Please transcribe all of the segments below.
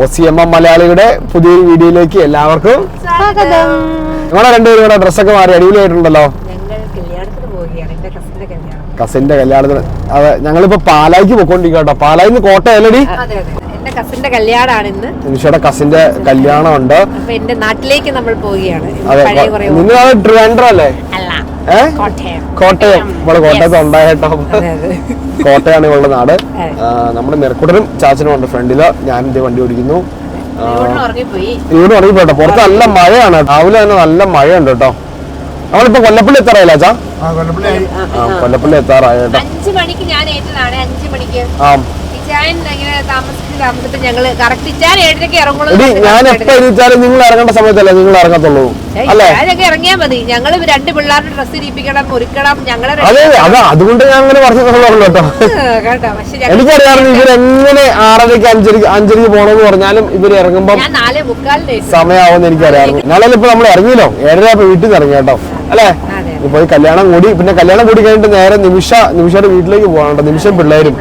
O C M M മലയാളിയുടെ പുതിയ വീഡിയോയിലേക്ക് എല്ലാവർക്കും സ്വാഗതം. നിങ്ങളെ രണ്ടുപേരും കൂടെ ഡ്രസ്സൊക്കെ മാറി അടിപൊളിയായിട്ടുണ്ടല്ലോ. കസിന്റെ കല്യാണം. കസിന്റെ കല്യാണത്തിന്. അതെ ഞങ്ങളിപ്പോ പാലായിക്ക് പോയിക്കൊണ്ടിരിക്കുക കേട്ടോ പാലായിന്ന് കോട്ടയല്ലടി? കസിന്റെ കല്യാണമാണ് ഇന്ന്. നിമിഷയുടെ കസിന്റെ കല്യാണം ഉണ്ട് എന്റെ നാട്ടിലേക്ക് നമ്മൾ പോവുകയാണ്. അതെ നിങ്ങൾ ട്രിവാൻഡ്രം അല്ലേ കോട്ടയം. നമ്മൾ കോട്ടയത്ത് ഉണ്ടായിട്ടോ. കോട്ടയാണ് ഇവളുടെ നാട്. നമ്മുടെ മെർക്കുടനും ചാച്ചനും ഉണ്ട് ഫ്രണ്ടിൽ ഞാൻ ഇതേ വണ്ടി ഓടിക്കുന്നു. ഇവിടെ പോട്ടെ പുറത്ത് നല്ല മഴയാണ്. രാവിലെ തന്നെ നല്ല മഴയുണ്ട് കേട്ടോ. നമ്മളിപ്പോ കൊല്ലപ്പള്ളി എത്താറായില്ല ചാ ആ കൊല്ലപ്പള്ളി ആയി. കൊല്ലപ്പള്ളി എത്താറായി? കേട്ടോ മണിക്ക് ഞാൻ ഏറ്റതാണ് അഞ്ചു മണിക്ക്. ആ. ഞാൻ എപ്പോ എണീച്ചാലും നിങ്ങൾ ഇറങ്ങേണ്ട സമയത്തല്ലേ നിങ്ങൾ ഇറങ്ങത്തുള്ളൂ? അല്ലേ? ഇറങ്ങിയാ മതി. ഞങ്ങൾ രണ്ട് പിള്ളേരുടെ ഡ്രസ്സ് ഇരിപ്പിക്കണം ഒരുക്കണം ഞങ്ങളെ അതെ അതെ അതുകൊണ്ട് ഞാൻ അങ്ങനെ പറഞ്ഞു കേട്ടോ. ഞങ്ങൾ എനിക്കറിയാമായിരുന്നു ഇവരെങ്ങനെ ആറരയ്ക്ക് അഞ്ചരക്ക് അഞ്ചരക്ക് പോണെന്ന് പറഞ്ഞാലും ഇവർ ഇറങ്ങുമ്പോൾ. സമയമാവുമെന്ന് എനിക്കറിയാമായിരുന്നു നാളെ ഇപ്പൊ നമ്മൾ ഇറങ്ങിയല്ലോ. ഏഴര ഇപ്പൊ വീട്ടിൽ നിന്ന് ഇറങ്ങി കേട്ടോ. അല്ലേ? ഇപ്പൊ കല്യാണം കൂടി പിന്നെ കല്യാണം കൂടി കഴിഞ്ഞിട്ട് നേരെ നിമിഷ നിമിഷയുടെ വീട്ടിലേക്ക് പോകണം നിമിഷം പിള്ളേരും.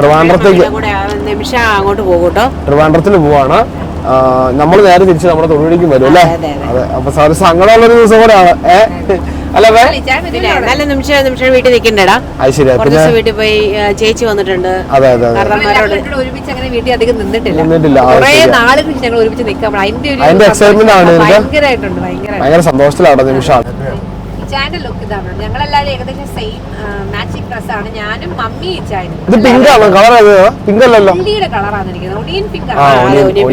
ട്രിവാൻഡ്രത്തേക്ക് കൂടെ നിമിഷം അങ്ങോട്ട് പോകൂട്ടോ ട്രിവാൻഡ്രത്തിൽ പോവാണ്. നമ്മൾ നേരെ തിരിച്ച് നമ്മുടെ തൊഴിലേക്ക് വരും അല്ലേ? അതെ, അപ്പൊ സാറ് സങ്കടമുള്ളൊരു ദിവസം കൂടെയാണ് അല്ലേ നിമിഷം നിമിഷം വീട്ടിൽ നിൽക്കണ്ടേടാ. അത് ശരിയാ. പിന്നെ ദിവസം വീട്ടിൽ പോയി ചേച്ചി വന്നിട്ടുണ്ട്. അതെ അതെ കൂടെ ഒരുമിച്ച് അങ്ങനെ വീട്ടിൽ അധികം നിന്നിട്ടില്ല. നിന്നിട്ടില്ല, കുറേ ഞങ്ങൾ ഒരുമിച്ച് നിൽക്കാം അതിന്റെ ഒരു. ഭയങ്കരമായിട്ടുണ്ട് ഭയങ്കര സന്തോഷത്തിലാണ് നിമിഷമാണ് ഇച്ചായന്റെ ലുക്ക് ഇതാണ് ഞങ്ങളെല്ലാവരും ഏകദേശം സെയിം മാച്ചിങ് ഡ്രസ് ആണ്. ഞാനും മമ്മി ഇച്ചായനും ഇത് പിങ്ക് ആണ്? കളർ പിങ്ക് അല്ലല്ലോ. പുള്ളിയുടെ കളറാണ് ഒടിയൻ പിങ്ക് ആണ്. pink.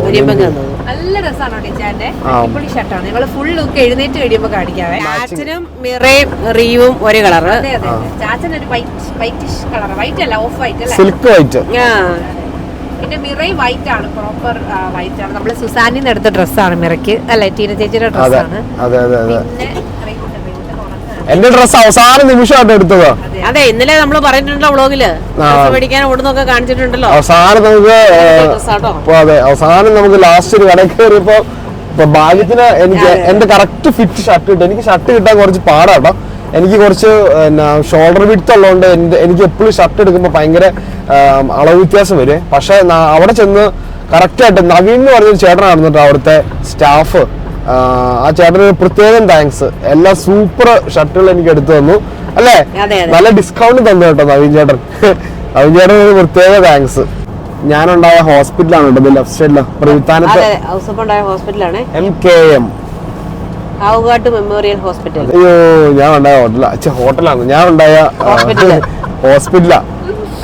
ഓഡിയൻ പെങ്ക്. തന്നു നല്ല രസമാണ് ഇച്ചായന്റെ അടിപൊളി ഷർട്ടാണ് ഞങ്ങൾ ഫുൾ ലുക്ക് എഴുന്നേറ്റ് കഴിയുമ്പോൾ കാണിക്കാവേ. ചാച്ചനും മിറയും റീവും ഒരേ കളർ അതെ അതെ ചാച്ചൻ ഒരു വൈറ്റ് വൈറ്റിഷ് കളർ വൈറ്റ് അല്ല ഓഫ് വൈറ്റ് അല്ല? സിൽക്ക് വൈറ്റ് ആ. പിന്നെ മിറൈ വൈറ്റ് ആണ്. പ്രോപ്പർ വൈറ്റ് ആണ്. നമ്മൾ സുസാനിന്ന് എടുത്ത ഡ്രസ്സാണ് മിറയ്ക്ക്. അല്ലെ ടീന ചേച്ചിയുടെ ഡ്രസ് ഡ്രസ്സാണ് അതെ അതെ അതെ. പിന്നെ. എന്റെ ഡ്രസ് അവസാന നിമിഷമായിട്ട് എടുത്തത്. അതെ. ഇന്നലെ നമ്മൾ പറഞ്ഞിട്ടുണ്ടോ വ്ളോഗിൽ. മേടിക്കാൻ ഓടുന്നൊക്കെ കാണിച്ചിട്ടുണ്ടല്ലോ. അവസാനം നമുക്ക് അതെ അവസാനം നമുക്ക് ലാസ്റ്റ് ഒരു കടയിൽ കയറിയപ്പോ ഭാഗ്യത്തിന് എനിക്ക് എന്റെ കറക്റ്റ് ഫിറ്റ് ഷർട്ട് കിട്ടും. എനിക്ക് ഷർട്ട് കിട്ടാൻ കുറച്ച് പാടാട്ടോ. എനിക്ക് കുറച്ച് ഷോൾഡർ വിഡ്ത്ത് ഉള്ളതുകൊണ്ട് എനിക്ക് എപ്പോഴും ഷർട്ട് എടുക്കുമ്പോൾ ഭയങ്കര അളവ് വ്യത്യാസം വരും. പക്ഷെ അവിടെ ചെന്ന് കറക്റ്റ് ആയിട്ട് നവീൻ എന്ന് പറഞ്ഞൊരു ചേട്ടനായിരുന്നു കേട്ടോ അവിടുത്തെ സ്റ്റാഫ് ആ ചേട്ടന് പ്രത്യേകം താങ്ക്സ് എല്ലാ സൂപ്പർ ഷർട്ടുകൾ എനിക്ക് എടുത്തു തന്നു. അല്ലേ. നല്ല ഡിസ്കൗണ്ട് തന്നു കേട്ടോ നവീൻ ചേട്ടൻ. നവീൻ ചേട്ടൻ പ്രത്യേക താങ്ക്സ് ഞാനുണ്ടായ ഹോസ്പിറ്റലാണ് കേട്ടോ ലെഫ്റ്റ് സൈഡിൽ പ്രവിത്താനത്ത്. ഹോസ്പിറ്റലാണ് M K M Kavukattu memorial hospital അയ്യോ ഞാൻ ഉണ്ടായ ഹോട്ടലാ അച്ഛ ഹോട്ടലാണ് ഞാൻ ഉണ്ടായ ഹോസ്പിറ്റൽ.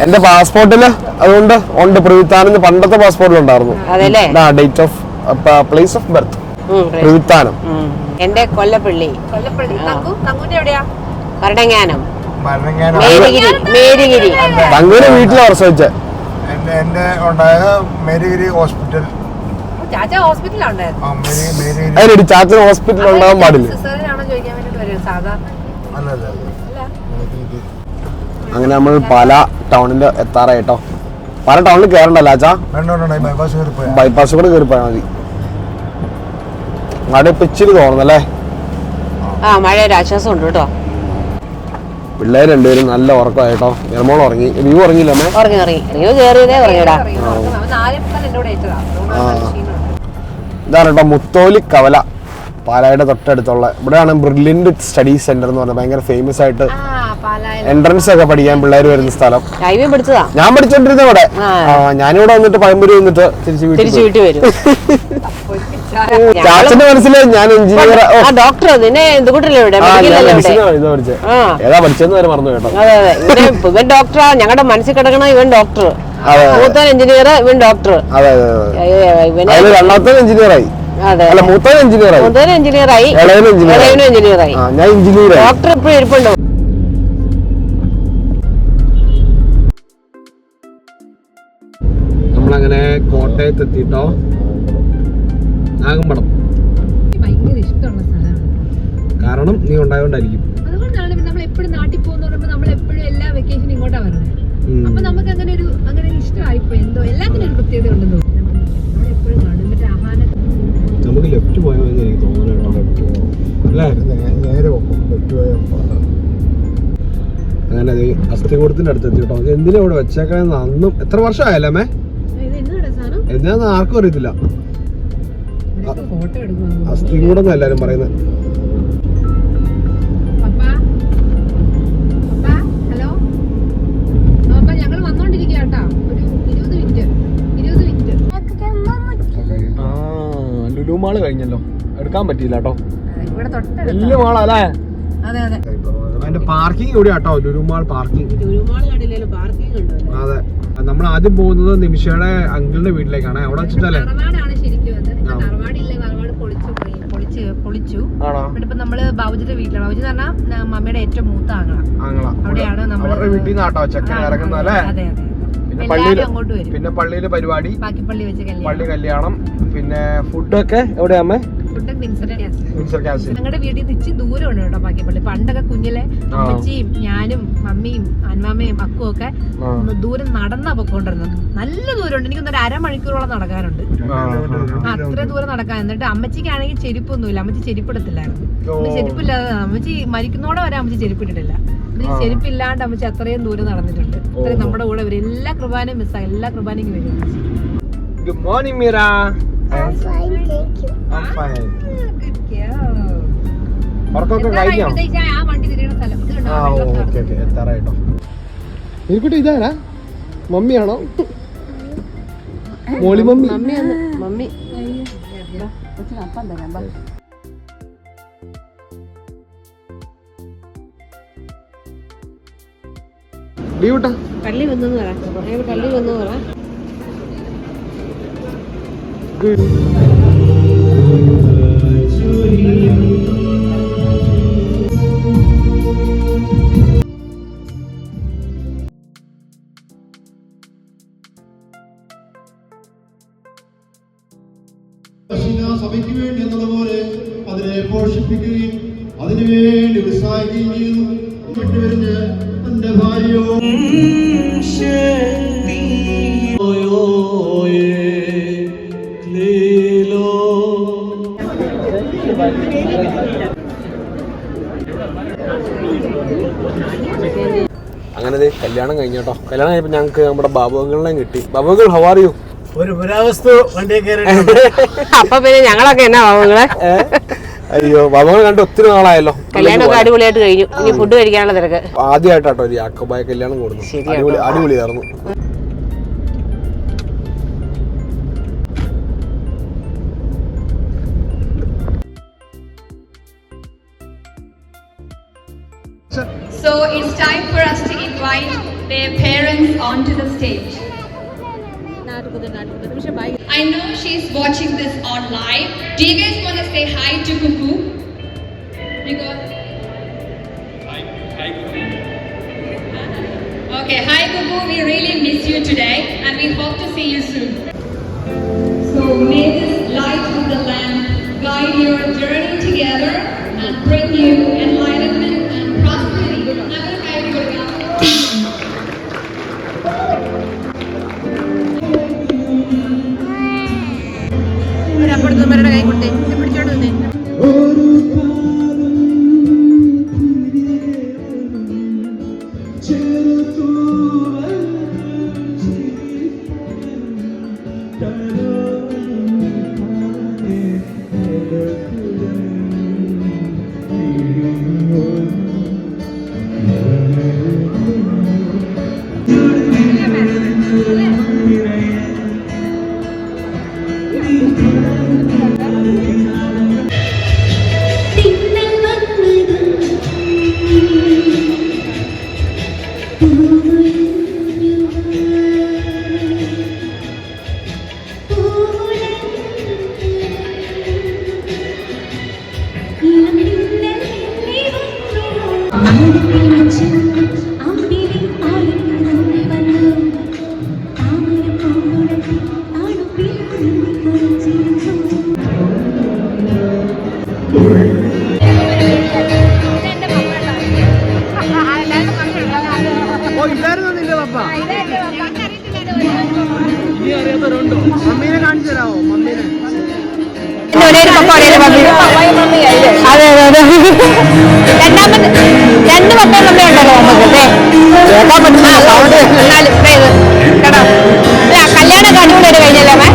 എന്റെ പാസ്പോർട്ടിൽ അതുകൊണ്ട് ഉണ്ട്. പ്രവിത്താനെന്ന് പണ്ടത്തെ പാസ്പോർട്ടിലുണ്ടായിരുന്നു? Date of place of birth Pravithanam. എന്റെ കൊല്ലപ്പള്ളി. കൊല്ലപ്പള്ളി. എവിടെയാ? മേരിഗിരി മേരിഗിരി വീട്ടിലാ പ്രസവിച്ച? എന്റെ ഉണ്ടായ മേരിഗിരി ഹോസ്പിറ്റൽ. ചാച്ച ഹോസ്പിറ്റലുണ്ടായിരുന്നു ഉണ്ടാകാൻ പാടില്ല? അങ്ങനെ നമ്മൾ പല ടൗണിൽ എത്താറായിട്ടോ പല ടൗണിൽ കയറണ്ടല്ലോ പോയാ ബൈപ്പാസ് കൂടെ കയറി പോയാൽ മതി. ഇപ്പൊ ഇച്ചിരി തോന്നുന്നല്ലേ? ആ മഴ ഒരു ആശ്വാസം ഉണ്ട് കേട്ടോ. പിള്ളേർ രണ്ടുപേരും നല്ല ഉറക്കമായിട്ടോ? നിർമ്മോൾ ഉറങ്ങി. റിയു ഉറങ്ങിയില്ല അമ്മേ? ഉറങ്ങി ഉറങ്ങി. റിയോ കയറിയതേ ക്ഷീണമുണ്ട്. ഇതാണ് കേട്ടോ മുത്തോലി കവല. പാലായുടെ തൊട്ടടുത്തുള്ള ഇവിടെയാണ് ബ്രില്യന്റ് സ്റ്റഡി സെന്റർ എന്ന് പറഞ്ഞാൽ ഭയങ്കര ഫേമസ് ആയിട്ട് എൻട്രൻസ് ഒക്കെ പഠിക്കാൻ പിള്ളേർ വരുന്ന സ്ഥലം. ഞാൻ പഠിച്ചോണ്ടിരുന്ന ഇവിടെ. ഞാനിവിടെ വന്നിട്ട് പഴമ്പൂര് വന്നിട്ട് തിരിച്ച്. വീട്ടിൽ വരും. ചാച്ചന്റെ മനസ്സിൽ ഞാൻ എഞ്ചിനീയർ ആ ഡോക്ടർ നിന്നെ എന്തുകൂട്ടല്ലേ ഇവിടെ? ഏതാ പഠിച്ചതെന്ന് വരെ മറന്നു കേട്ടോ. അതെ അതെ. ഇവൻ ഡോക്ടറാ ഞങ്ങളുടെ മനസ്സിൽ കിടക്കണ ഇവൻ ഡോക്ടർ അതെ. മൂത്തൻ എഞ്ചിനീയർ ഇവൻ ഡോക്ടർ രണ്ടാമത്തെ എഞ്ചിനീയറായി അതെ. അല്ല എഞ്ചിനീയർ എഞ്ചിനീയറായി മൂത്തൻ എഞ്ചിനീയറായി ആയി. എഞ്ചിനീയർ ആയി. ഞാൻ എഞ്ചിനീയറായി ഡോക്ടർ എപ്പോഴും ഇരിപ്പുണ്ടോ. നമ്മളങ്ങനെ കോട്ടയത്ത് എത്തിയിട്ടോ നാഗമ്പടം ഭയങ്കര ഇഷ്ടമുള്ള സ്ഥലമാണ് കാരണം നീ ഉണ്ടായോണ്ടായിരിക്കും. അതുകൊണ്ടാണ് നമ്മൾ എപ്പോഴും നാട്ടിൽ പോകുന്ന പറയുമ്പോൾ നമ്മൾ എപ്പോഴും എല്ലാ വെക്കേഷനും ഇങ്ങോട്ടാ വരുന്നത്. അപ്പൊ നമുക്ക് അങ്ങനെ ഒരു അങ്ങനെ ഒരു ഇഷ്ടമായിപ്പോ എന്തോ എല്ലാത്തിനും ഒരു പ്രത്യേകത ഉണ്ടെന്ന് എപ്പോഴും കാണും. മറ്റേ ആഹാരം നമുക്ക് ലെഫ്റ്റ് പോയോ എന്ന് എനിക്ക് തോന്നുന്നു നേരെ. അങ്ങനെ അത് അസ്ഥികൂടത്തിന്റെ അടുത്ത് എത്തി കേട്ടോ. എന്തിനാ ഇവിടെ വെച്ചേക്കാൻ അന്നും എത്ര വർഷമായല്ലേ സാധനം? എന്താന്ന് ആർക്കും അറിയത്തില്ല. അസ്ഥി കൂടെ എല്ലാരും പറയുന്നത് ലുലു മാൾ കഴിഞ്ഞല്ലോ. എടുക്കാൻ പറ്റിയില്ല കേട്ടോ. വലിയ അതെ അതിന്റെ പാർക്കിംഗ് ഇവിടെ കേട്ടോ ലുലു മാൾ പാർക്കിംഗ് അതെ. നമ്മൾ ആദ്യം പോകുന്നത് നിമിഷയുടെ അങ്കിളിന്റെ വീട്ടിലേക്കാണ്. അവിടെ വെച്ചിട്ടല്ലേ തറവാടാണ് ശരിക്കും അത് ഇപ്പൊ തറവാടില്ല തറവാട് പൊളിച്ചു പോയി. പൊളിച്ച് പൊളിച്ചു. ആണോ? ഇവിടെ ഇപ്പൊ നമ്മൾ ബാബുജിയുടെ വീട്ടിലാണ്. ബാബുജി എന്ന് പറഞ്ഞാൽ മമ്മിയുടെ ഏറ്റവും മൂത്ത ആങ്ങള. ആങ്ങള. അവിടെയാണ് നമ്മുടെ അവരുടെ വീട്ടിൽ നിന്ന് ആട്ടോ ചെക്കൻ ആ, അല്ലേ? അതെ അതെ. പിന്നെ പള്ളിയിൽ പള്ളിയിൽ അങ്ങോട്ട് വരും. പിന്നെ പള്ളിയിൽ പരിപാടി. ബാക്കിപ്പള്ളി വെച്ച് പള്ളി കല്യാണം. പിന്നെ ഫുഡൊക്കെ മിൻസർ ക്യാൻസൽ ഞങ്ങളുടെ വീട്ടിൽ നിന്ന് ഇച്ചിരി ദൂരമുണ്ട് കേട്ടോ ബാക്കിപ്പള്ളി പണ്ടൊക്കെ കുഞ്ഞിലെ അമ്മച്ചിയും ഞാനും മമ്മിയും അന്മാമ്മയും അക്കും ഒക്കെ ദൂരം നടന്നാ പൊക്കോണ്ടിരുന്നത്. നല്ല ദൂരമുണ്ട്. എനിക്കൊന്നൊരു അരമണിക്കൂറോളം നടക്കാനുണ്ട്. അത്ര ദൂരം നടക്കാൻ. എന്നിട്ട് അമ്മച്ചിക്കാണെങ്കിൽ ചെരുപ്പൊന്നുമില്ല. അമ്മച്ചി ചെരുപ്പിടത്തില്ലായിരുന്നു. ചെരുപ്പില്ലാതെ അമ്മച്ചി മരിക്കുന്നോടെ വരെ അമ്മച്ചി ചെരുപ്പിട്ടിട്ടില്ല. ചെരുപ്പില്ലാണ്ട് അമ്മച്ചി അത്രയും ദൂരം നടന്നിട്ടുണ്ട്. അത്രയും നമ്മുടെ കൂടെ വരും. എല്ലാ കുർബാനയും മിസ്സാ എല്ലാ കുർബാനയും വരും. Good morning Meera. I'm fine, thank you. I'm fine. Good girl. ഉറക്കമൊക്കെ കഴിഞ്ഞോ? ആ ഓക്കെ. ഓക്കെ. എത്താറായിട്ടോ. എനിക്കുട്ടി ഇതാരാ? മമ്മിയാണോ? മോളി മമ്മി. മമ്മി ലീവിട്ടാ പള്ളി വന്നു പറ. പള്ളി വന്നു പറ. സഭയ്ക്ക് വേണ്ടി എന്നതുപോലെ അതിനെ പോഷിപ്പിക്കുകയും അതിനുവേണ്ടി ഉത്സാഹിക്കുകയും ചെയ്യുന്നു. വിട്ടുവരിഞ്ഞ് തന്റെ ഭാര്യയോ അങ്ങനെ ദേ കല്യാണം കഴിഞ്ഞോട്ടോ. കല്യാണം കഴിഞ്ഞപ്പോ ഞങ്ങൾക്ക് നമ്മുടെ ബാബുകളിനെ കിട്ടി. ബാബുകൾ ഹൗ ആർ യു ഒരു പുരാവസ്തു അപ്പൊ പിന്നെ ഞങ്ങളൊക്കെ എന്നാ ബാബുങ്ങളെ അയ്യോ ബാബുകൾ കണ്ട് ഒത്തിരി നാളായല്ലോ. കല്യാണമൊക്കെ അടിപൊളിയായിട്ട് കഴിഞ്ഞു. ഇനി ഫുഡ് കഴിക്കാനുള്ള തിരക്ക്. ആദ്യമായിട്ടാട്ടോ ഒരു യാക്കോബായ കല്യാണം കൂടുന്നു അടിപൊളി അടിപൊളിയായിരുന്നു. So it's time for us to invite their parents onto the stage. I know she's watching this online. Do you guys want to say hi to Kuku? Because Okay, hi Kuku, we really miss you today and we hope to see you soon. So may this light of the lamp guide your journey together and bring you enlightenment ഒരേ പപ്പ. ഒരേ mummy അതെ അതെ അതെ. രണ്ടാമത്തെ രണ്ട് papa mummy ഉണ്ടല്ലോ നമുക്ക് കല്യാണം അടിപൊളിയായിട്ട് കഴിഞ്ഞല്ലേ അമ്മേ.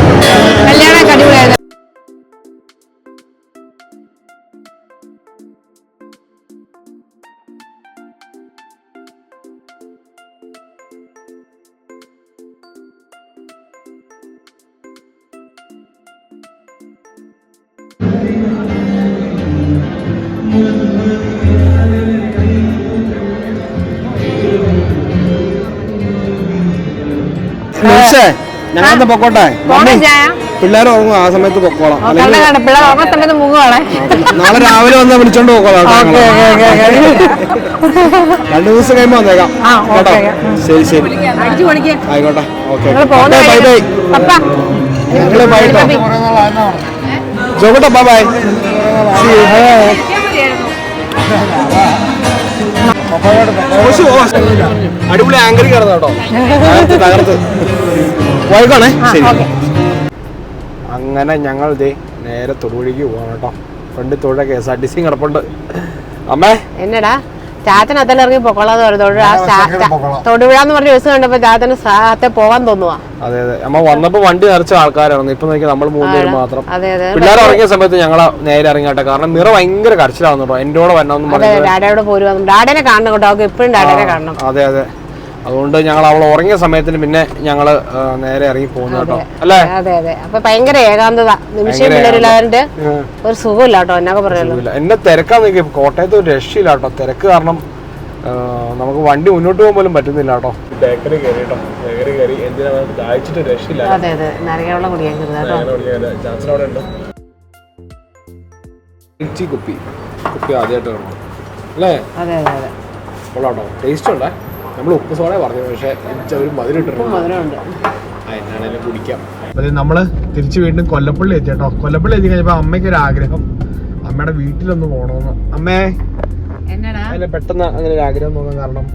ഞങ്ങളെന്താ പൊക്കോട്ടെ? പിള്ളേർ ഉറങ്ങും ആ സമയത്ത് പൊക്കോളാം. നാളെ രാവിലെ വന്നാ വിളിച്ചോണ്ട് പൊക്കോളാം. രണ്ടു ദിവസം കഴിയുമ്പോ വന്നേക്കാം. കേട്ടോ. ശരി ശരി. ആയിക്കോട്ടെ ഓക്കെ ബൈ ബൈ ഞങ്ങൾ ബൈ കേട്ടോ ജോക്കട്ടെ ബൈ ബൈ. അടിപൊളി ആങ്കറിൽ കിടന്നു കേട്ടോ. തകർത്ത് തകർത്ത്. വൈകാണേ. ശരി. അങ്ങനെ ഞങ്ങൾ ദേ നേരെ തൊടുവഴിക്ക് പോവാണ് കേട്ടോ. Front തൊഴിലെ K S R T C കിടപ്പുണ്ട്. അമ്മേ. എന്നടാ? ചാത്തൻ അത്തന്നെ ഇറങ്ങി പൊക്കോളാന്ന് പറഞ്ഞു. ആ തൊടുപുഴ എന്ന് പറഞ്ഞ ദിവസം കണ്ടപ്പോ ചാത്തന് സാത്തെ പോവാൻ തോന്നുവാ. അതെ അതെ. അമ്മ വന്നപ്പോ വണ്ടി നിറച്ച ആൾക്കാരാണ് ഇപ്പൊ നോക്കി നമ്മൾ മൂന്നുപേര് മാത്രം. പിള്ളേർ ഇറങ്ങിയ സമയത്ത് ഞങ്ങൾ നേരെ ഇറങ്ങിയാട്ടെ. കാരണം നിറ ഭയങ്കര കരച്ചിലാവുന്നു എന്റെ കൂടെ വരണമെന്ന് അതെ പറഞ്ഞത് ഡാഡയോട് പോരുവാ ഡാഡനെ കാണണം കേട്ടോ. അവർക്ക് എപ്പോഴും ഡാഡനെ കാണണം. അതെ അതെ. അതുകൊണ്ട് ഞങ്ങൾ അവൾ ഉറങ്ങിയ സമയത്തിന് പിന്നെ ഞങ്ങൾ നേരെ ഇറങ്ങി പോകുന്നു കേട്ടോ. അല്ലേ? അതെ അതെ. അപ്പൊ ഭയങ്കര ഏകാന്തത. നിമിഷം ഒരു സുഖമില്ല കേട്ടോ എന്നൊക്കെ പറയല്ലോ എന്നെ തിരക്കാൻ നോക്കി കോട്ടയത്ത് ഒരു രക്ഷയില്ല കേട്ടോ. തിരക്ക് കാരണം നമുക്ക് വണ്ടി മുന്നോട്ട് പോകാൻ പോലും പറ്റുന്നില്ല കേട്ടോ. ബേക്കറി കയറി കേട്ടോ. ബേക്കറി കയറി എന്തിനാ ദാഹിച്ചിട്ട് രക്ഷയില്ല. അതെ കുടിക്കാൻ അവിടെ ഉണ്ട്? കുപ്പി. കുപ്പി ആദ്യമായിട്ട് അല്ലേ? അതെ അതെ അതെ. കൊള്ളാട്ടോ ടേസ്റ്റ് ഉണ്ടേ? നമ്മൾ ഉപ്പ് സോഡ പറഞ്ഞു പക്ഷേ ഒരു മധുരം ഇട്ടിട്ടുണ്ട്. എന്നാണേലും കുടിക്കാം. അതെ നമ്മൾ തിരിച്ചു വീണ്ടും കൊല്ലപ്പള്ളി എത്തി കേട്ടോ. കൊല്ലപ്പള്ളി എത്തി കഴിഞ്ഞപ്പോ അമ്മയ്ക്ക് ഒരു ആഗ്രഹം. അമ്മയുടെ വീട്ടിലൊന്ന് പോകണമെന്ന് അമ്മേ. അതിൽ പെട്ടെന്ന് അങ്ങനെ ഒരു ആഗ്രഹം തോന്നാൻ കാരണം.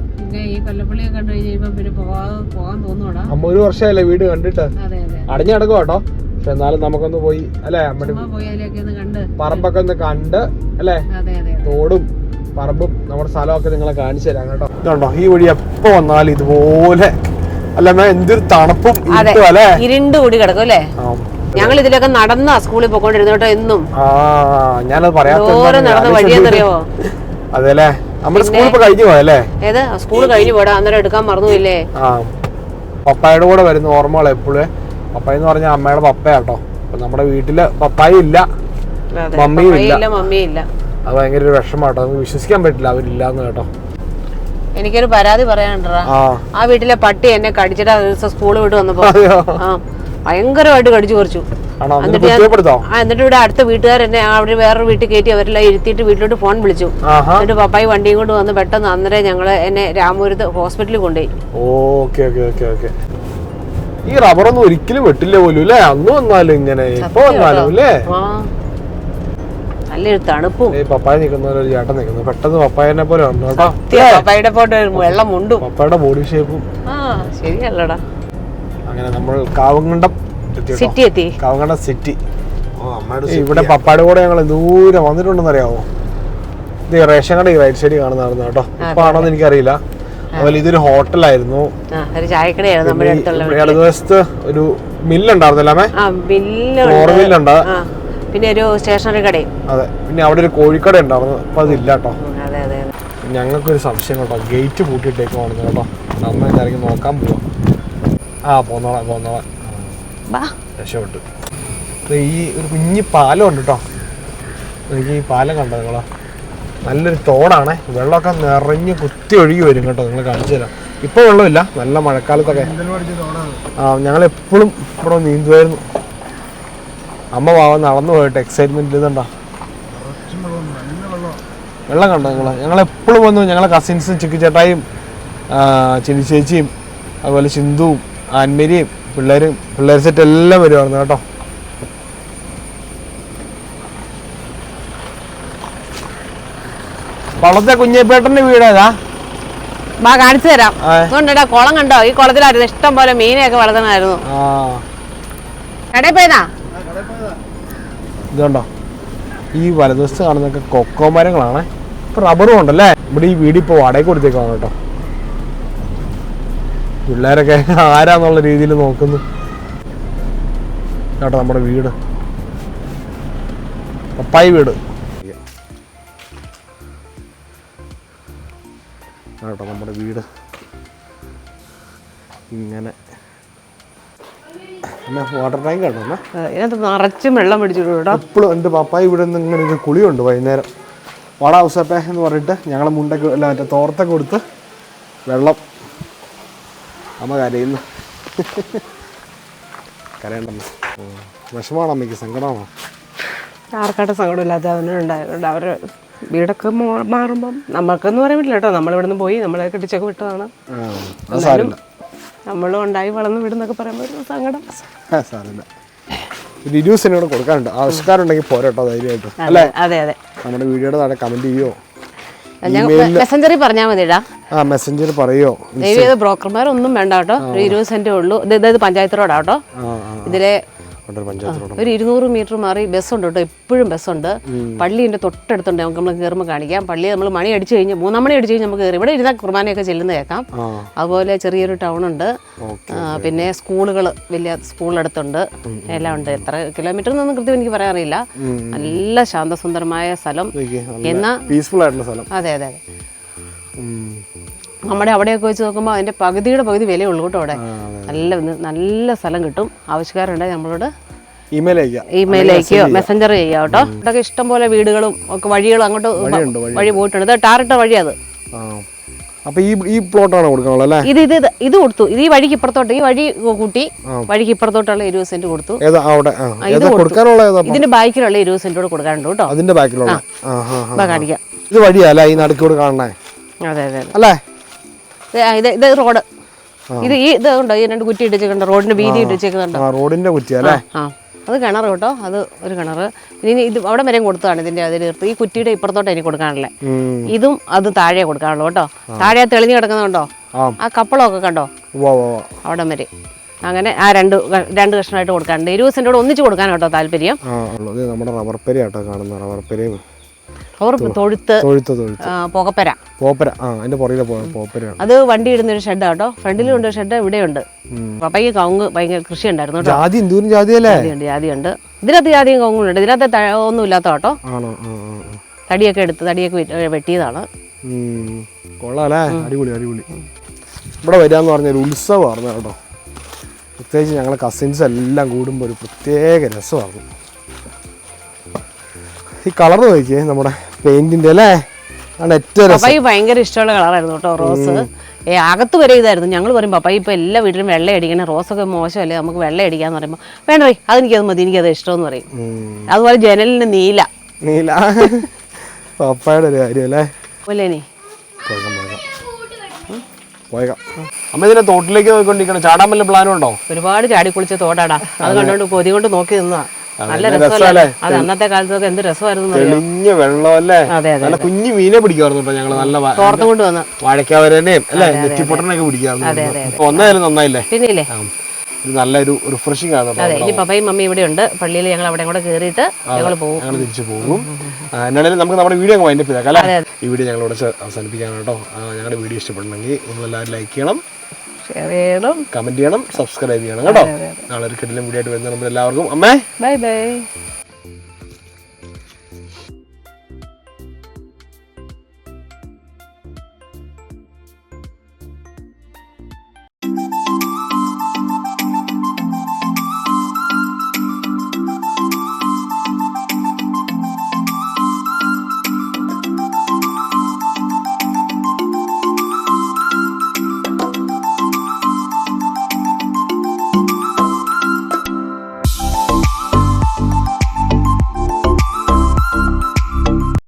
അമ്മ ഒരു വർഷമല്ലേ വീട് കണ്ടിട്ട്? അതെ അതെ. അടഞ്ഞു കിടക്കും കേട്ടോ. പക്ഷെ എന്നാലും നമുക്കൊന്ന് പോയി അല്ലേ? അമ്മയുടെ പറമ്പൊക്കെ ഒന്ന് കണ്ട് അല്ലേ? അതെ അതെ. തോടും. പറമ്പും നമ്മുടെ സ്ഥലമൊക്കെ നിങ്ങളെ കാണിച്ചു തരാം കേട്ടോ. ഇതുണ്ടോ? ഈ വഴി എപ്പോ വന്നാലും ഇതുപോലെ. അല്ല എന്തൊരു തണുപ്പും ഇരുണ്ട് കൂടി കിടക്കും അല്ലേ? ഞങ്ങൾ ഇതിലൊക്കെ നടന്നാ സ്കൂളിൽ പോയിക്കൊണ്ടിരുന്നു കേട്ടോ എന്നും. ആ ഞാനത് വഴിയെന്നറിയാവോ അതെല്ലേ നമ്മുടെ സ്കൂൾ ഇപ്പൊ കഴിഞ്ഞു പോയല്ലേ ഏത്? സ്കൂൾ കഴിഞ്ഞു പോടാ അന്നേരം എടുക്കാൻ മറന്നുമില്ലേ ആ. പപ്പായുടെ കൂടെ വരുന്ന ഓർമ്മകൾ എപ്പോഴും. പപ്പായ എന്ന് പറഞ്ഞാൽ അമ്മയുടെ പപ്പയാട്ടോ നമ്മുടെ വീട്ടിൽ പപ്പായ ഇല്ല. അതെ, മമ്മിയും ഇല്ല. ഇല്ല മമ്മിയും ഇല്ല. അത് ഭയങ്കര ഒരു വിഷമാട്ടോ നമുക്ക് വിശ്വസിക്കാൻ പറ്റില്ല അവരില്ലാന്ന് കേട്ടോ. എനിക്കൊരു പരാതി പറയാനുണ്ടാ ആ. വീട്ടിലെ പട്ടി എന്നെ കടിച്ചിട്ട് ആ ദിവസം സ്കൂൾ വിട്ട് വന്നപ്പോ? ഭയങ്കരമായിട്ട് കടിച്ചു കുറച്ചു എന്നിട്ട് എന്നിട്ട് ഇവിടെ അടുത്ത വീട്ടുകാർ എന്നെ അവിടെ വേറൊരു വീട്ടിൽ കയറ്റി അവരെല്ലാം ഇരുത്തിയിട്ട് വീട്ടിലോട്ട് ഫോൺ വിളിച്ചു. എന്നിട്ട് പപ്പായി വണ്ടിയും കൊണ്ട് വന്ന് പെട്ടെന്ന് അന്നേരം ഞങ്ങൾ എന്നെ രാമപുരത്ത് ഹോസ്പിറ്റലിൽ കൊണ്ടുപോയി. Okay okay okay okay. ഈ റബ്ബറൊന്നും ഒരിക്കലും വെട്ടില്ല പോലും അല്ലേ? അന്ന് വന്നാലും ഇങ്ങനെ ഇപ്പൊ വന്നാലും അല്ലേ? നല്ലൊരു തണുപ്പും ഈ പപ്പായ നിൽക്കുന്ന ഒരു ചേട്ടൻ നിൽക്കുന്നു. പെട്ടെന്ന് പപ്പായനെ പോലെ ഉണ്ട് കേട്ടോ. പപ്പായുടെ പോട്ട് വെള്ളം മുണ്ടും. പപ്പായുടെ ബോഡി ഷേപ്പും ആ ശരിയല്ലടാ. അങ്ങനെ നമ്മൾ സിറ്റി എത്തി. സിറ്റി ഇവിടെ പപ്പായുടെ കൂടെ ഞങ്ങൾ ദൂരെ വന്നിട്ടുണ്ടെന്ന് അറിയാവോ ഇത് റേഷൻ കട ഈ റൈറ്റ് സൈഡിൽ കാണുന്നതാണ് കേട്ടോ. ഇപ്പൊ ആണോന്ന് എനിക്കറിയില്ല. അതുപോലെ ഇതൊരു ഹോട്ടലായിരുന്നു. ആ ഒരു ചായക്കടയാണ് നമ്മുടെ അടുത്തുള്ള ഇവിടെ ഇടതുവശത്ത് ഒരു മില്ലുണ്ടായിരുന്നല്ലേ മില്ലുണ്ട് ആ. പിന്നെ ഒരു സ്റ്റേഷനറി കടയും അതെ പിന്നെ അവിടെ ഒരു കോഴിക്കട ഉണ്ടായിരുന്നു. അപ്പൊ അതില്ല കേട്ടോ ഞങ്ങൾക്ക് അതെ അതെ. ഞങ്ങൾക്കൊരു സംശയം കേട്ടോ. ഗേറ്റ് പൂട്ടിയിട്ടേക്ക് പോകുന്നത് കേട്ടോ. നമ്മൾ എന്തായിരിക്കും നോക്കാൻ പോവാം. ആ പോന്നോളാം പോന്നോളാം. രക്ഷപ്പെട്ടു. ഈ ഒരു കുഞ്ഞി പാലം ഉണ്ട് കേട്ടോ. എനിക്ക് ഈ പാലം കണ്ടോ നിങ്ങളാ? നല്ലൊരു തോടാണേ. വെള്ളമൊക്കെ നിറഞ്ഞ് കുത്തി ഒഴുകി വരും കേട്ടോ. നിങ്ങൾ കാണിച്ചു തരാം. ഇപ്പോൾ വെള്ളമില്ല. നല്ല മഴക്കാലത്തൊക്കെ. ആ ഞങ്ങൾ എപ്പോഴും ഇവിടെ നീന്തുമായിരുന്നു. അമ്മ പാവം നടന്നു പോയിട്ട് എക്സൈറ്റ്മെന്റ് ഇതുണ്ടോ? വെള്ളം കണ്ടോ ഞങ്ങൾ ഞങ്ങൾ എപ്പോഴും വന്നു. ഞങ്ങളെ കസിൻസും ചിക്കി ചേട്ടായും ചിനി ചേച്ചിയും അതുപോലെ സിന്ധുവും ആൻമരിയും പിള്ളേരും പിള്ളേർ സെറ്റ് എല്ലാം വരുമായിരുന്നു കേട്ടോ. വളത്തെ കുഞ്ഞേപ്പേട്ടന്റെ വീട് ഏതാ? കാണിച്ചു തരാം. കുളം കണ്ടോ? ഈ കുളത്തിലായിരുന്നു. ഇഷ്ടം പോലെ മീനെയൊക്കെ വളർത്തണമായിരുന്നു കടയിൽ പോയതാ ഇതുണ്ടോ? ഈ വലതുവശത്ത് കാണുന്നൊക്കെ കൊക്കോ മരങ്ങളാണ്. ഇപ്പൊ റബ്ബറും ഉണ്ടല്ലേ? ഇവിടെ ഈ വീട് ഇപ്പോൾ വാടക കൊടുത്തേക്കാണ് കേട്ടോ. പിള്ളേരൊക്കെ ആരാന്നുള്ള രീതിയിൽ നോക്കുന്നു. കേട്ടോ നമ്മുടെ വീട്. പപ്പായി വീട്. കേട്ടോ നമ്മുടെ വീട്. ഇങ്ങനെ എന്നാ വാട്ടർ ടാങ്ക് ആണോ എന്നാ? ഇതിനകത്ത് നിറച്ചും വെള്ളം പിടിച്ചിട്ടു കേട്ടോ. എപ്പോഴും എന്റെ പപ്പായ ഇവിടെ നിന്ന് ഇങ്ങനെ ഒരു കുളിയുണ്ട് വൈകുന്നേരം. വട ഔസപ്പേ എന്ന് പറഞ്ഞിട്ട് ഞങ്ങൾ മുണ്ടൊക്കെ അല്ല മറ്റേ തോർത്തൊക്കെ കൊടുത്ത് വെള്ളം അമ്മ കരയുന്നു. കരയണ്ടമ്മ വിഷമാണോ അമ്മയ്ക്ക് സങ്കടമാണോ. ആർക്കാട്ട് സങ്കടമില്ലാത്ത അവനുണ്ടായതുകൊണ്ട് അവർ വീടൊക്കെ മാറുമ്പം നമുക്കെന്ന് പറയാൻ പറ്റില്ല കേട്ടോ. നമ്മളിവിടെ നിന്ന് പോയി നമ്മളെ കെട്ടിച്ചൊക്കെ വിട്ടതാണ്. നമ്മളും ഉണ്ടായി വളർന്ന് വീടെന്നൊക്കെ പറയുമ്പോൾ ഒരു സങ്കടം. ഇരുപത് സെന്റ് കൊടുക്കാനുണ്ട്. ആവശ്യക്കാരുണ്ടെങ്കിൽ പോരട്ടോ ധൈര്യമായിട്ട്. അല്ലേ? അതെ അതെ. നമ്മുടെ വീഡിയോയുടെ താഴെ കമന്റ് ചെയ്യോ? മെസ്സഞ്ചറിൽ പറഞ്ഞാൽ മതിടാ. ആ മെസ്സഞ്ചർ പറയോ? ബ്രോക്കർമാരൊന്നും വേണ്ട കേട്ടോ. ഒരു ഇരുപത് സെന്റേ ഉള്ളൂ. ഇത് പഞ്ചായത്ത് റോഡാട്ടോ ഇതിലെ ഒരു ഇരുന്നൂറ് മീറ്റർ മാറി ബസ്സുണ്ട് കേട്ടോ. എപ്പോഴും ബസ്സുണ്ട്. പള്ളീന്റെ തൊട്ടടുത്തുണ്ട്. നമുക്ക് നമ്മൾ കയറുമ്പോൾ കാണിക്കാം. പള്ളി നമ്മൾ മണി അടിച്ചു കഴിഞ്ഞ് മൂന്നാം മണി അടിച്ചു കഴിഞ്ഞ് നമുക്ക് കയറി ഇവിടെ ഇരുന്നാൽ കുർബാനയൊക്കെ ചെല്ലുന്ന കേൾക്കാം. അതുപോലെ ചെറിയൊരു ടൗൺ ഉണ്ട്. പിന്നെ സ്കൂളുകൾ വലിയ സ്കൂളടുത്തുണ്ട്. എല്ലാം ഉണ്ട്. എത്ര കിലോമീറ്റർ എന്നൊന്നും കൃത്യം എനിക്ക് പറയാൻ അറിയില്ല നല്ല ശാന്തസുന്ദരമായ സ്ഥലം. എന്നാ പീസ്ഫുൾ ആയിട്ടുള്ള സ്ഥലം. അതെ അതെ അതെ. നമ്മുടെ അവിടെയൊക്കെ വെച്ച് നോക്കുമ്പോൾ അതിന്റെ പകുതിയുടെ പകുതി വിലയുള്ളൂ കേട്ടോ അവിടെ. നല്ല നല്ല സ്ഥലം കിട്ടും. ആവശ്യക്കാരുണ്ടെങ്കിൽ നമ്മളോട് ഇമെയിൽ അയക്കാം ഇമെയിൽ അയക്കുകയോ മെസ്സഞ്ചർ ചെയ്യാം കേട്ടോ. ഇതൊക്കെ ഇഷ്ടം പോലെ വീടുകളും ഒക്കെ വഴികളും അങ്ങോട്ട് വഴി. പോയിട്ടുണ്ട്. ഇത് ടാറിട്ട വഴി അത്. ആ. അപ്പൊ ഈ ഈ പ്ലോട്ടാണ് കൊടുക്കാനുള്ളത് അല്ലേ? ഇത് ഇത് ഇത് കൊടുത്തു. ഇത് ഈ വഴിക്ക് ഇപ്പുറത്തോട്ട് ഈ വഴി കൂട്ടി വഴിക്ക് ഇപ്പുറത്തോട്ടുള്ള ഇരുപത് സെന്റ് കൊടുത്തു. ഇതിന്റെ ബാക്കിലുള്ള ഇരുപത് സെന്റ് കൂടെ കൊടുക്കാനുണ്ട് കേട്ടോ. അതിന്റെ ബാക്കിലുള്ള? കാണിക്കാം. ഇത് വഴിയല്ല ഈ നടുക്കൂടെ കാണണേ അതെ അതെ അല്ലേ? ഇത് ഇത് റോഡ്. ഇത് ഈ ഇത് ഉണ്ടോ ഈ രണ്ട് കുറ്റി ഇട്ടിച്ചേക്കുന്നുണ്ട് റോഡിന്റെ വീതി ഇട്ടിച്ചേക്കുന്നുണ്ട് ആ. റോഡിന്റെ കുറ്റി അല്ലേ? അത് കിണർ കേട്ടോ. അത് ഒരു കിണർ ഇനി ഇത് അവിടെ വരെയും കൊടുത്തതാണ് ഇതിന്റെ അതിൽ തീർത്ത്. ഈ കുറ്റിയുടെ ഇപ്പുറത്തോട്ട് എനിക്ക് കൊടുക്കാനല്ലേ. ഇതും അത് താഴെ കൊടുക്കാനുള്ളൂ കേട്ടോ. താഴെ തെളിഞ്ഞു കിടക്കുന്നുണ്ടോ ആ. കപ്പളമൊക്കെ കണ്ടോ. അവിടെ വരെ. അങ്ങനെ ആ രണ്ട് രണ്ട് കഷ്ണമായിട്ട് കൊടുക്കാനുണ്ട്. ഇരുപത് സെന്റോട് ഒന്നിച്ച് കൊടുക്കാൻ കേട്ടോ താല്പര്യം. നമ്മുടെ റബ്ബർ പെരയാട്ടോ കാണുന്ന റബ്ബർ പെരയും അവർ തൊഴുത്ത് തൊഴുത്ത് തൊഴുത്ത്. ആ, പുകപ്പര. പോപ്പര ആ അതിന്റെ പുറകിലെ പോ- പോപ്പരയാണ് അത് വണ്ടി ഇടുന്ന ഒരു ഷെഡ് കേട്ടോ. ഫ്രണ്ടിലും ഉണ്ട് ഷെഡ് ഇവിടെയുണ്ട്. പപ്പയ്ക്ക് കവുങ്ങ് ഭയങ്കര കൃഷി ഉണ്ടായിരുന്നു കേട്ടോ. ജാതി എന്തോരം ജാതിയല്ലേ? ജാതിയുണ്ട് ജാതിയുണ്ട്. ഇതിനകത്ത് ജാതിയും കവുങ്ങുണ്ട് ഇതിനകത്ത് ത- ഒന്നും ഇല്ലാത്ത കേട്ടോ. ആണോ? ആ ആ ആ. തടിയൊക്കെ എടുത്ത് തടിയൊക്കെ വെ- വെട്ടിയതാണ്. ഉം. കൊള്ളാല്ലേ അടിപൊളി അടിപൊളി. ഇവിടെ വരാന്ന് പറഞ്ഞ ഒരു ഉത്സവമായിരുന്നു കേട്ടോ. പ്രത്യേകിച്ച് ഞങ്ങളെ കസിൻസ് എല്ലാം കൂടുമ്പോൾ ഒരു പ്രത്യേക രസമായിരുന്നു ഈ കളർ നോക്കിയേ നമ്മുടെ പെയിന്റിന്റെ അല്ലേ? പപ്പായി ഭയങ്കര ഇഷ്ടമുള്ള കളറായിരുന്നു കേട്ടോ റോസ്. ഏ അകത്ത് വരെ ഇതായിരുന്നു. ഞങ്ങൾ പറയും പപ്പായി ഇപ്പൊ എല്ലാ വീട്ടിലും വെള്ള അടിക്കണേ റോസൊക്കെ മോശമല്ലേ നമുക്ക് വെള്ള അടിക്കാന്ന് പറയുമ്പോൾ വേണ്ട അതെനിക്കത് മതി എനിക്കത് ഇഷ്ടമെന്ന് പറയും. അതുപോലെ ജനലിന് നീല. നീല. പപ്പായുടെ ഒരു കാര്യം അല്ലേ? പോലെ നീ പോയേക്കാം പോയേക്കാം. പോയേക്കാം. അമ്മ ഇതിന്റെ തോട്ടിലേക്ക് നോക്കിക്കൊണ്ടിരിക്കണം ചാടാൻ വല്ല പ്ലാനും ഉണ്ടോ? ഒരുപാട് ചാടി ചാടിക്കുളിച്ച തോടാടാ. അത് കണ്ടോണ്ട് കൊതി കൊണ്ട് നോക്കി നിന്നാ നല്ല നല്ല രസമല്ലേ? രസമല്ലേ? അത് അന്നത്തെ കാലത്തൊക്കെ എന്ത് രസമായിരുന്നു എന്നറിയോ? തെളിഞ്ഞ വെള്ളം അല്ലേ അതെ അതെ നല്ല കുഞ്ഞു മീനെ പിടിക്കാറുണ്ട് ഞങ്ങൾ. നല്ല തോർത്തും കൊണ്ട് വന്ന് വാഴക്കാവരനെയും അല്ലേ? നെറ്റിപ്പൊട്ടനൊക്കെ പിടിക്കാറുണ്ട് ഒന്നായാലും നന്നായില്ലേ. ഇത് നല്ലൊരു റിഫ്രഷിംഗ് ആണ് അതെ ഇനി പപ്പയും മമ്മി ഇവിടെ ഉണ്ട്. പള്ളിയിൽ ഞങ്ങൾ അവിടെ കൂടെ കയറിയിട്ട് ഞങ്ങൾ പോകും. ഞങ്ങൾ തിരിച്ചു പോകും. എന്നാലും നമുക്ക് നമ്മുടെ വീഡിയോ അങ്ങ് വൈൻഡപ്പ് ചെയ്തേക്കാം അല്ലേ? ഈ വീഡിയോ ഞങ്ങളോട് അവസാനിപ്പിക്കാനാണ് കേട്ടോ. ഞങ്ങളുടെ വീഡിയോ ഇഷ്ടപ്പെടണമെങ്കിൽ ഒന്ന് എല്ലാവരും ലൈക്ക് ചെയ്യണം. ഷെയർ ചെയ്യണം കമന്റ് ചെയ്യണം സബ്സ്ക്രൈബ് ചെയ്യണം കേട്ടോ? നാളെ ഒരു കിട്ടിലും വീഡിയോ ആയിട്ട് വരുന്ന എല്ലാവർക്കും അമ്മേ. Bye bye